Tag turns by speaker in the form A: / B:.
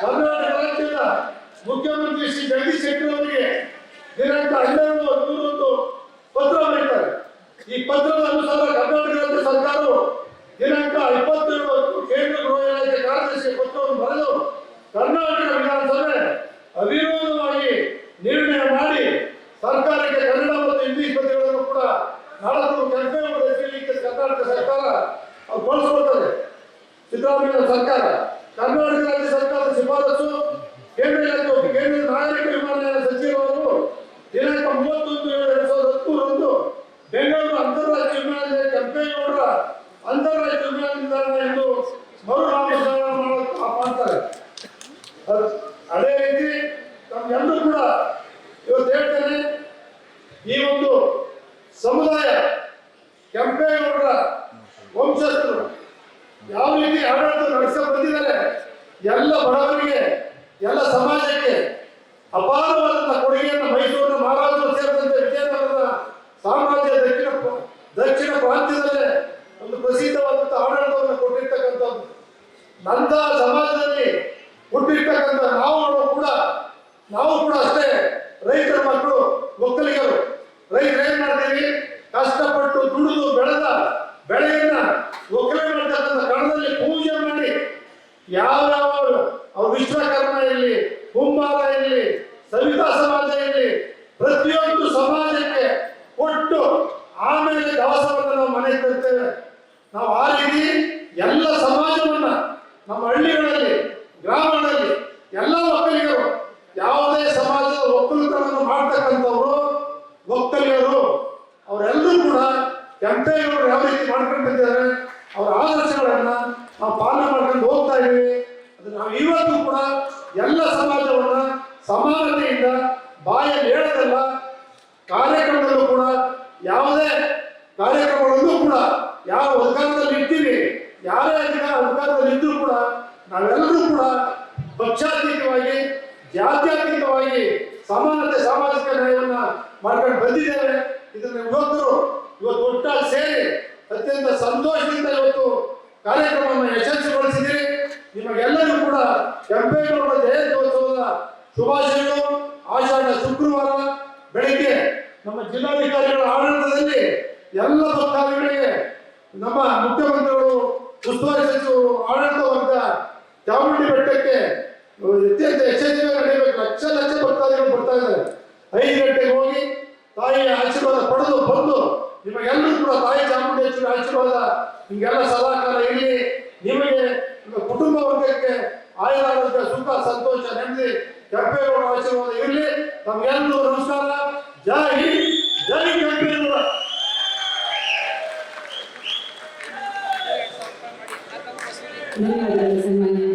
A: ಕರ್ನಾಟಕ ರಾಜ್ಯದ ಮುಖ್ಯಮಂತ್ರಿ ಶ್ರೀ ಜಗದೀಶ್ ಶೆಟ್ಟರ್ ಅವರಿಗೆ ದಿನಾಂಕ ಹನ್ನೆರಡು ಹದಿಮೂರೊಂದು ಪತ್ರ ಬರೀತಾರೆ. ಈ ಪತ್ರದ ಅನುಸಾರ ಕರ್ನಾಟಕ ರಾಜ್ಯ ಸರ್ಕಾರವು ದಿನಾಂಕ ಇಪ್ಪತ್ತೇಳು ಕೇಂದ್ರ ಗೃಹ ಇಲಾಖೆ ಕಾರ್ಯದರ್ಶಿ ಪತ್ರವನ್ನು ಬರೆದು ಕರ್ನಾಟಕ ವಿಧಾನಸಭೆ ಅವಿರೋಧವಾಗಿ ನಿರ್ಣಯ ಮಾಡಿ ಸರ್ಕಾರಕ್ಕೆ ಕನ್ನಡ ಮತ್ತು ಇಂಗ್ಲಿಷ್ ಪದ್ಯಗಳನ್ನು ಕೂಡ ನಾಲ್ಕು ಹೆಸರಿಲಿಕ್ಕೆ ಕರ್ನಾಟಕ ಸರ್ಕಾರ ಅದು ಬಳಸ್ಕೊಳ್ತದೆ. ಸಿದ್ದರಾಮಯ್ಯ ಸರ್ಕಾರ. ಕರ್ನಾಟಕ ರಾಜ್ಯ ಸರ್ಕಾರದ ಶಿಫಾರಸು ಕೇಂದ್ರ ಕೇಂದ್ರದ ನಾಗರಿಕ ವಿಮಾನಯಾನ ಸಚಿವರು ದಿನಾಂಕ ಮೂವತ್ತೊಂದು ಏಳು ಎರಡ್ ಸಾವಿರದ ಹತ್ತೂರಂದು ಬೆಂಗಳೂರು ಅಂತಾರಾಜ್ಯ ವಿಮಾನ ಕೆಂಪೇಗೌಡರ ಅಂತಾರಾಷ್ಟ್ರೀಯ ವಿಮಾನ ನಿಲ್ದಾಣ ಎಂದು ಮರುನಾಮಕರಣ ಮಾಡ್ತಾರೆ ಅದೇ ರೀತಿ ನಮ್ಗೆಲ್ಲರೂ ಕೂಡ ಇವತ್ತು ಹೇಳ್ತೇನೆ, ಈ ಒಂದು ಸಮುದಾಯ ಕೆಂಪೇಗೌಡರ ವಂಶಸ್ಥರು ಯಾವ ರೀತಿ ಆಡಳಿತ ನಡೆಸ ಬಂದಿದ್ದಾರೆ ಎಲ್ಲ ಬಡವರಿಗೆ, ಎಲ್ಲ ಸಮಾಜಕ್ಕೆ ಅಪಾರವಾದಂತಹ ಕೊಡುಗೆಯನ್ನು ಮೈಸೂರಿನ ಮಹಾರಾಜರು ಸೇರಿದಂತೆ ವಿಜಯನಗರದ ಸಾಮ್ರಾಜ್ಯ ದಕ್ಷಿಣ ದಕ್ಷಿಣ ಪ್ರಾಂತ್ಯದಲ್ಲೇ ಒಂದು ಪ್ರಸಿದ್ಧವಾದಂತಹ ಆಡಳಿತವನ್ನು ಕೊಟ್ಟಿರ್ತಕ್ಕಂಥದ್ದು. ನಂತರ ಸಮಾಜದಲ್ಲಿ ಹುಟ್ಟಿರ್ತಕ್ಕಂಥ ನಾವು ಕೂಡ ನಾವು ಕೂಡ ಅಷ್ಟೇ ರೈತರ ಮಕ್ಕಳು ಒಕ್ಕಲಿಗರು ರೈತರು ಏನ್ ಮಾಡ್ತೀವಿ ಕಷ್ಟಪಟ್ಟು ದುಡಿದು ಬೆಳೆದ ವಿಶ್ವಕರ್ಮ ಇರಲಿ ಕುಂಬಾರ ಇರಲಿ ಸವಿತಾ ಸಮಾಜ ಇರಲಿ ಪ್ರತಿಯೊಂದು ಸಮಾಜಕ್ಕೆ ಕೊಟ್ಟು ಆಮೇಲೆ ದವಸವನ್ನು ನಾವು ಮನೆಗೆ ತರ್ತೇವೆ. ನಾವು ಆ ರೀತಿ ಎಲ್ಲ ಸಮಾಜವನ್ನ ನಮ್ಮ ಹಳ್ಳಿಗಳಲ್ಲಿ, ಗ್ರಾಮಗಳಲ್ಲಿ ಎಲ್ಲ ಒಕ್ಕಲಿಗರು, ಯಾವುದೇ ಸಮಾಜದ ಒಕ್ಕಲುತನವನ್ನು ಮಾಡ್ತಕ್ಕಂಥವ್ರು, ಒಕ್ಕಲಿಗರು, ಅವರೆಲ್ಲರೂ ಕೂಡ ಕೆಂಪೇಗೌಡರು ಯಾವ ರೀತಿ ಮಾಡ್ಕೊಂಡು ಎಲ್ಲ ಸಮಾಜವನ್ನ ಸಮಾನತೆಯಿಂದ ಬಾಯ ಹೇಳದಲ್ಲ ಕಾರ್ಯಕ್ರಮದಲ್ಲೂ ಕೂಡ, ಯಾವುದೇ ಕಾರ್ಯಕ್ರಮಗಳಲ್ಲೂ ಕೂಡ, ಯಾವ ಅಧಿಕಾರದಲ್ಲಿ ಇರ್ತೀವಿ, ಯಾರೇ ಅಧಿಕಾರ ಅಧಿಕಾರದಲ್ಲಿ ಇದ್ರೂ ಕೂಡ ನಾವೆಲ್ಲರೂ ಕೂಡ ಪಕ್ಷಾತೀತವಾಗಿ, ಜಾತ್ಯಾತೀತವಾಗಿ ಸಮಾನತೆ, ಸಾಮಾಜಿಕ ನ್ಯಾಯವನ್ನ ಮಾಡ್ಕೊಂಡು ಬಂದಿದ್ದೇವೆ. ಇದನ್ನ ಯುವಕರು ಇವತ್ತು ಒಟ್ಟಾಗಿ ಸೇರಿ ಅತ್ಯಂತ ಸಂತೋಷದಿಂದ ಇವತ್ತು ಕಾರ್ಯಕ್ರಮವನ್ನು ಯಶಸ್ವಿಗೊಳಿಸಿದ್ದೀರಿ ನಿಮಗೆಲ್ಲರೂ ಕೂಡ ಕೆಂಪೇಗೌಡ ಜಯಂತ್ಯೋತ್ಸವದ ಶುಭಾಶಯಗಳು. ಆಷಾಢ ಶುಕ್ರವಾರ ಬೆಳಗ್ಗೆ ನಮ್ಮ ಜಿಲ್ಲಾಧಿಕಾರಿಗಳ ಆಡಳಿತದಲ್ಲಿ ಎಲ್ಲ ಭಕ್ತಾದಿಗಳಿಗೆ ನಮ್ಮ ಮುಖ್ಯಮಂತ್ರಿಗಳು ಉಸ್ತುವಾರಿ ಸಚಿವರು ಆಡಳಿತ ಚಾಮುಂಡಿ ಬೆಟ್ಟಕ್ಕೆ ಅತ್ಯಂತ ಯಶಸ್ವಿಯಾಗಿ ನಡೆಯಬೇಕು ಲಕ್ಷ ಲಕ್ಷ ಭಕ್ತಾದಿಗಳು ಬರ್ತಾ ಇದ್ದಾರೆ. ಐದು ಗಂಟೆಗೆ ಹೋಗಿ ತಾಯಿಯ ಆಶೀರ್ವಾದ ಪಡೆದು ಬಂದು ನಿಮಗೆಲ್ಲರೂ ಕೂಡ ತಾಯಿ ಚಾಮುಂಡೇಶ್ವರಿ ಆಶೀರ್ವಾದ, ನಿಮಗೆಲ್ಲ ಸದಾಕಾಲ ಇರಲಿ. ನಿಮಗೆ ಕುಟುಂಬ ವರ್ಗಕ್ಕೆ Jai, jai
B: kapilwa. Ini semuanya.